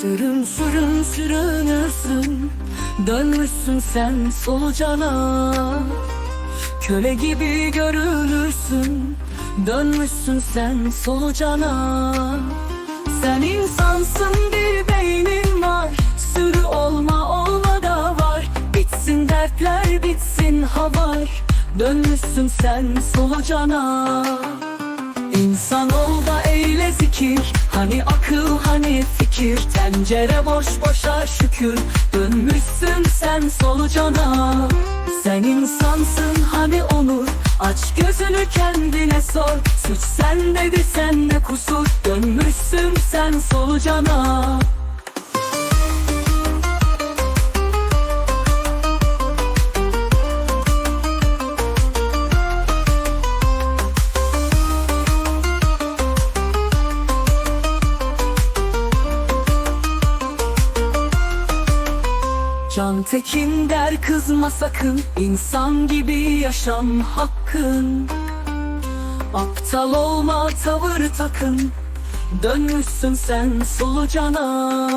Sürün sürün sürünürsün. Dönmüşsün sen solucana Köle gibi görünürsün. Dönmüşsün sen solucana Sen insansın bir beynin var. Sürü olma olma da var. Bitsin dertler bitsin havar. Dönmüşsün sen solucana İnsan ol da eyle zikir. Hani akıl hani fikir. Tencere boş boşa şükür. Dönmüşsün sen solucana Sen insansın hani onur. Aç gözünü kendine sor. Suç sende de sende kusur. Dönmüşsün sen solucana Can Tekin der kızma sakın insan gibi yaşam hakkın. Aptal olma tavır takın Dönmüşsün sen solucana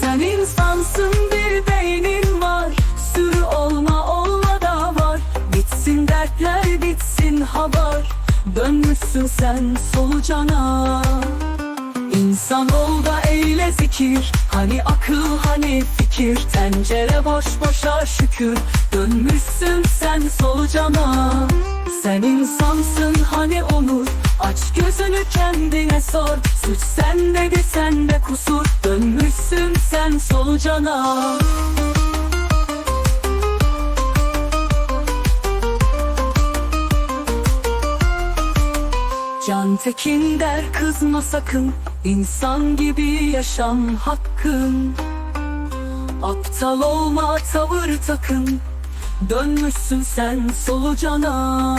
Sen insansın bir beynin var Sürü olma olma da var. Bitsin dertler bitsin haber Dönmüşsün sen solucana İnsan ol da eyle zikir Hani akıl hani fikir Tencere boş boşa şükür. Dönmüşsün sen solucana Sen insansın hani onur? Aç gözünü kendine sor. Suç sende de sende kusur. Dönmüşsün sen solucana Can Tekin der kızma sakın. İnsan gibi yaşam hakkın Aptal olma tavır takın. Dönmüşsün sen solucana